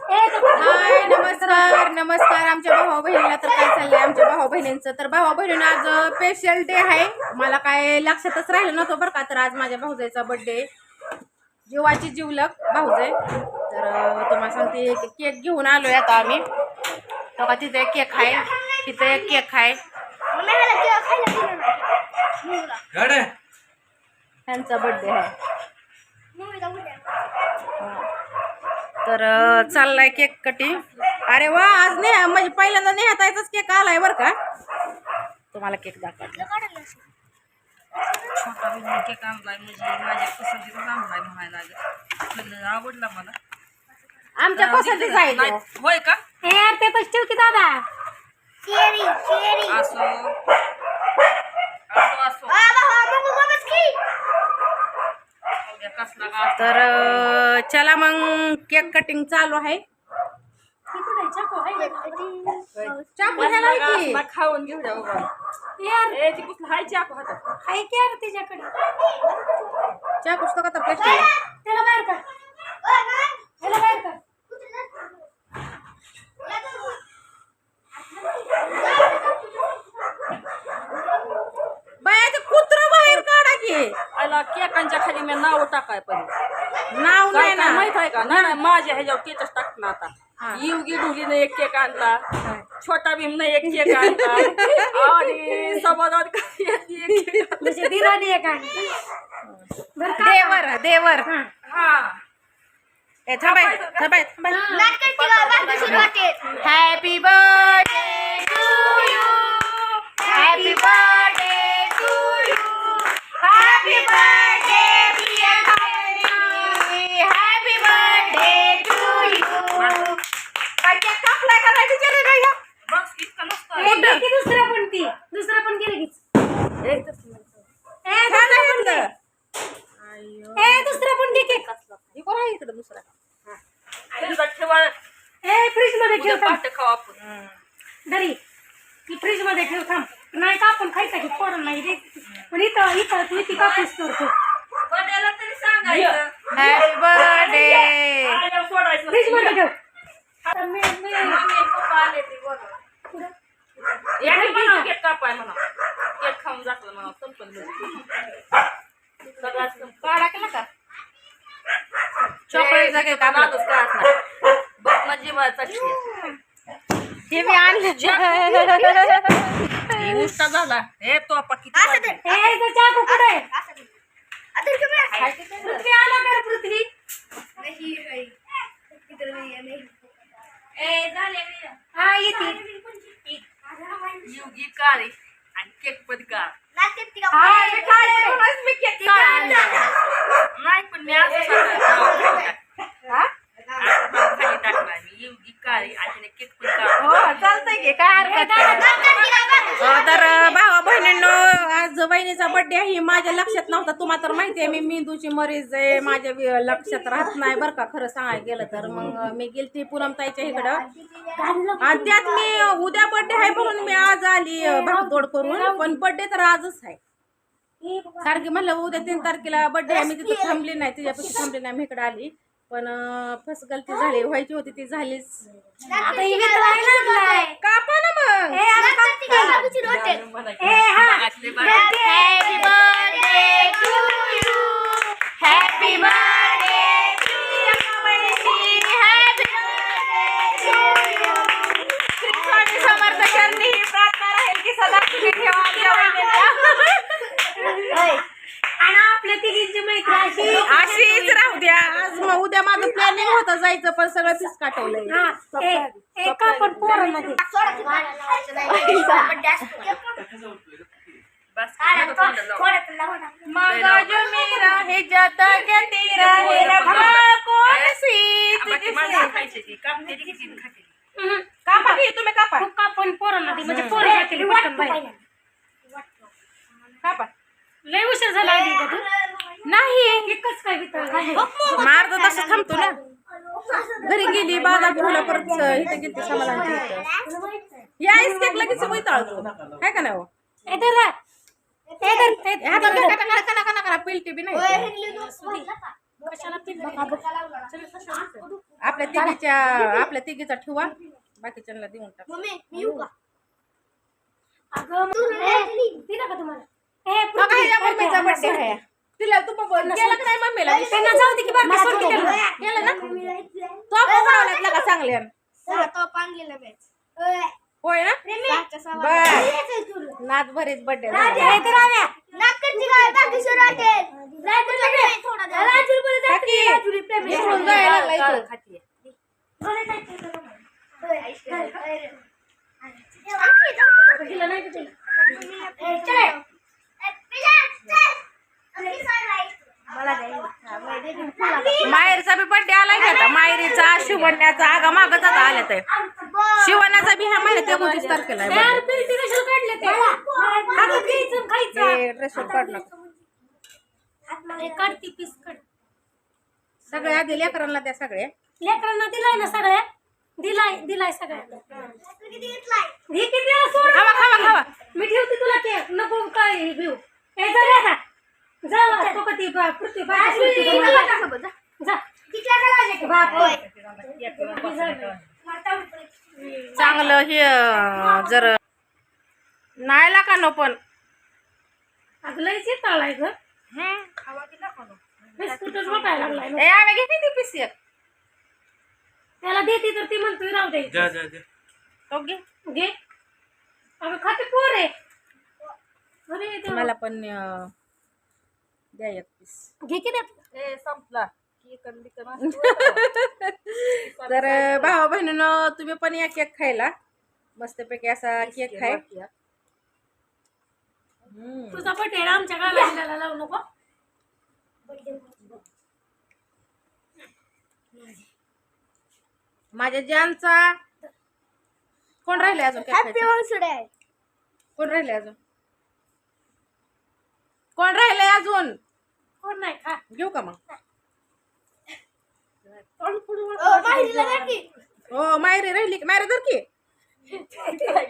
हाय नमस्कार नमस्कार. आमच्या भावा बहिणीला तर काय चाललंय? आमच्या भावा बहिणींचं तर भावा बहिणीनं आज स्पेशल डे आहे. मला काय लक्षातच राहिलं नव्हतं बरं का तर आज माझ्या भाऊजाईचा बर्थडे जीवाची जीवलक भाऊजाई. तर तुम्हाला सांगते की केक घेऊन आलोय आता आम्ही. तेव्हा तिथे एक केक आहे. तिथे एक केक आहे. त्यांचा बर्थडे आहे. तर चाललाय केक कटिंग. अरे वा आज नाही म्हणजे पहिल्यांदा नाही हातायचाच केक आलाय बरं का? तुम्हाला केक दाखवतो. छोटा बहिणी केक आणलाय म्हणजे माझ्या पसंतीचा आणलाय म्हणायला लागेल. पण आवडला मला. आमच्या पसंतीचा आहे. होय का? हे यार ते ठेव की दादा. असो असो उद्या कसला का असो. तर चला मग केक कटिंग चालू आहे. चाकू ह्याला की? खाऊन घेऊ द्या बाबा ए ती कुठला हाय चाकू हातात चहा पुस्तक का प्लास्टिक मी नाव टाकाय पण नाव काय नाही काय ना माहित आहे का? नाही नाही, माझ्या ह्याच्यावर केकच टाकला हा. आता युगी ढुलीने एक केक आणला छोटा भीमने एक केक आणला आणि समाजात काही एक केक आणला. देवर देवर। हा। ए थांबाय थांबाय happy birthday to you happy birthday हे कोण आहे इकडं दुसरा? ठेवा. फ्रीजमध्ये ठेव थांब. खाऊ आपण. दरी ती फ्रीजमध्ये ठेव थांब. नाही का आपण खायचं की पोरण नाही रे. पण इथं इथं तू ती कापूस करतो. बर्थडेला तरी सांगायचं. हॅपी बर्थडे आल्यावर सोडायचं. फ्रीजमध्ये ठेव आता मी मी मम्मी पप्पा आले ते बोलव. याने म्हणा केक कापाय म्हणा केक खाऊन जातो म्हणा संपलं. काढा केला का? बघ. ना जीवाचा खेळ. हे मी आणलं. हे उष्टा झाला. हे तो किती वाजले? ए इथं चाकू कुठे आहे? पृथ्वी आला का रे पृथ्वी हा येते. युगी काळी आणि केक पण काळ हा, हे काय म्हणूनच मी केक काढला. नाही पण मी असं सांगायचं. हा? आता पण खाली टाकलाय मी युगी काळी आणि तिने केक पण काळ हो चालतंय की काय हरकत नाही. अं, तर अं, भावा बहिणींनो आज बहिणीचा बर्थडे आहे माझ्या लक्षात नव्हता तुम्हाला तर माहिती आहे मी मरीज आहे माझ्या लक्षात राहत नाही बरं का खरं सांगायला गेलं तर. मग मी गेलती पूनमताईच्या इकडं. आणि त्यात मी उद्या बर्थडे आहे म्हणून मी आज आली भागदौड करून. पण बर्थडे तर आजच आहे. सारखी म्हणलं उद्या तीन तारखेला बर्थडे आहे मी तिथं थांबली नाही तिच्यापाशी थांबली नाही मी इकडे आली. पण फस गलती झाली व्हायची होती ती झालीच. ही कापा ना मग? ए आता काप. ए हा असले बरं. Happy birthday to you. Happy birthday to you, Mansi. Happy birthday to you. Shri Swami Samarth चरणी ही प्रार्थना राहील की सदा तुम्ही ठेवा आमच्या बहिणीला. आणि आपल्या तिघींची मैत्री अशी अशीच राहू द्या आज मग उद्या माझं प्लॅनिंग होतं जायचं पण सगळं फिस काटवलंय हा ए ए का पण पोरांमध्ये बस नको तोंडाला लावू. मग जो मेरा है जाता क्या तेरा है रब्बा कौन सी? ती माणसं खायची ती. कापते ती किती खाते. ती. कापा की तुम्ही कापा. का पण पोरांमध्ये म्हणजे पोरं जातील पटकन बाहेर. कापा. लय उशीर झाला आली का तू? नाही. एकच काय वितळ मार्ग तसं थांबतो ना. घरी गेली बाजार फुला परत इथं गेली समालांची इथं या आईस केक लगेच वैताळतो. काय का नाही हो? धर धर पिलटी बी नाही? आपल्या तिघीच्या आपल्या तिघीचा ठेवा. बाकीच्यांना देऊन टाक. बघा मम्मीचा. बर्थडे आहे. तिला तू बघ केलं का नाही मम्मीला? त्यांना जाऊ दे की बरं का, सोड की त्यांना. केलं ना? तो उघडवल्यात का चांगले होय. ना? बर. नाच भरीच? चल. माहेरचा बी बर्थडे आलाय का आता? माहेरीचा शिवण्याचा आगा मागच आता आल्या शिवण्याचा बी ह्या महिन्यात एकोणतीस तारखेला आहे ते? खायचं. हे ड्रेसवर काढ नको हे काढती पीस काढ. सगळे आधी लेकरांना त्या सगळे. लेकरांना दिलाय ना सगळ्या दिलाय दिलाय सगळ्या घे किती वेळा सोड खावा खावा खावा. मी ठेवते तुला केक नको काय हे घेऊ. हे जा रे आता. जा तो कधी बा- पृथ्वी बा- पृथ्वी बा- जा. बाप चांगलं हे जर नाही लागा नो पण. येताळाय ग. बिस्कुटच वाटायला लागलाय घेते ती पिसी त्याला देते तर ती म्हणतोय राहू दे जा जा जा. तो घे. घे. अगं खाते पोर आहे. अरे देवा. मला पण अं, द्या एक पीस घे की देत ए संपला. तर भावा बहिणीनं तुम्ही पण या केक खायला. मस्तपैकी असा केक खाय हम्म. तुझा बर्थडे आमच्या गावाला लावू नको. माझ्या जानचा कोण राहिले अजून? कोण राहिले अजून? कोण राहिले अजून? कोण नाही खा घेऊ का मग? हो मायरी राहिली की मायरी धर की.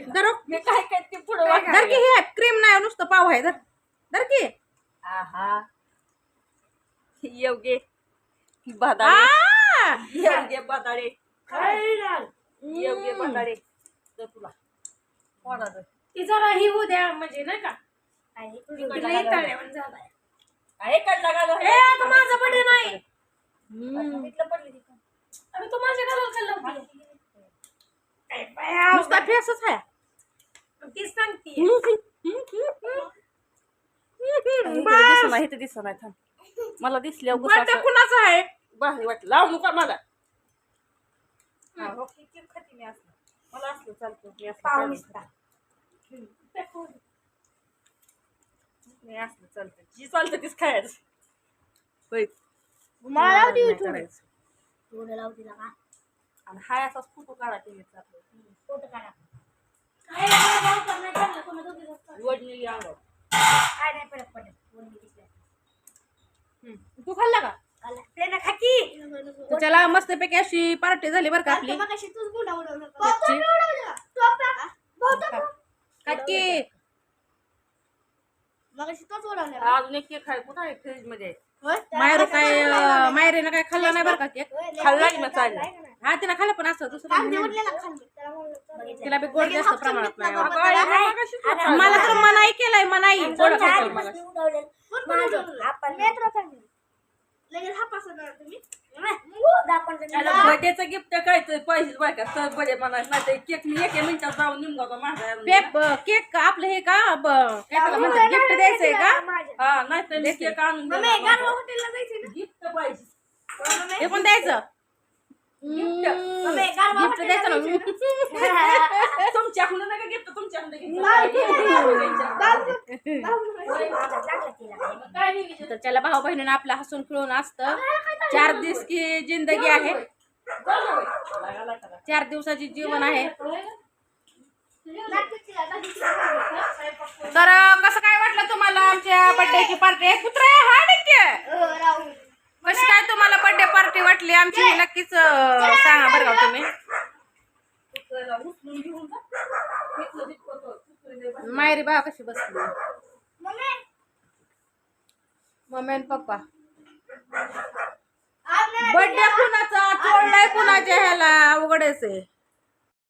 धरो. मी काय काय ते पुढं धर की हे क्रीम नाही नुसतं पाव आहे धर. धर की. आहा. योगे बदाडे आ! योगे बदाडे योगे बदाडे तर तुला. कोणाचं ती जरा ही होऊ द्या म्हणजे नाही का? माझा बर्थडे नाही हम्म. अगं तू माझ्या घराला खाल्लं होती. नुसता फेसच आहे. तीच सांगते. दिसत नाही दिसत नाही थांब. मला दिसल्यावर असं कुणाचा आहे? वाटलं. लावू नका मला खाते मी. मला असलं चालतं मी चालतं. मी असलं चालतं जी चालतं तीच खायचं. होय. नाही करायचं. आणि हाय असाच फोटो काढा ते वडणी अंगावर. तू खाल्ला का? त्याला मस्तपैकी अशी पार्टी झाली बरं का आपली. काकी अजून एक केक आहे कुठं आहे? फ्रीजमध्ये मायरू काय मायरीनं काय खाल्ला नाही बरं का केक? खाल्ला की मग चालेल. हा तिला खाल्ला पण असं दुसरं काही नाही. तिला बी गोड जास्त प्रमाणात नाही. आवडत. मला तर मनाई केलाय मनाई. गोड खायचं मला. बर्थडेचं गिफ्ट काय तर पैसे बायका तर बडे म्हणा नाही तर केक मी एका मिनिटात जाऊन निमगावतो माझा पेप केक का आपलं हे का? त्याला गिफ्ट द्यायचंय का? हा नाही तर मी केक आणून गिफ्ट पाहिजे. हे पण द्यायचं? गिफ्ट द्यायचं ना तुमच्याकडून नका गिफ्ट तुमच्याकडून तर त्याला भाऊ बहिणीनं आपलं हसून खेळून असतं चार दिवस की जिंदगी आहे. चार दिवसाची जीवन आहे. तर कसं काय वाटलं तुम्हाला आमच्या बर्थडेची पार्टी कुत्रा हा नक्की कशी काय तुम्हाला बर्थडे पार्टी वाटली? आमची नक्कीच सांगा बरं का तुम्ही. मायरी बा कशी बसली? मम्मी आणि पप्पा. बड्डे कुणाचा? चोळलाय कुणाच्या ह्याला? अवघडच आहे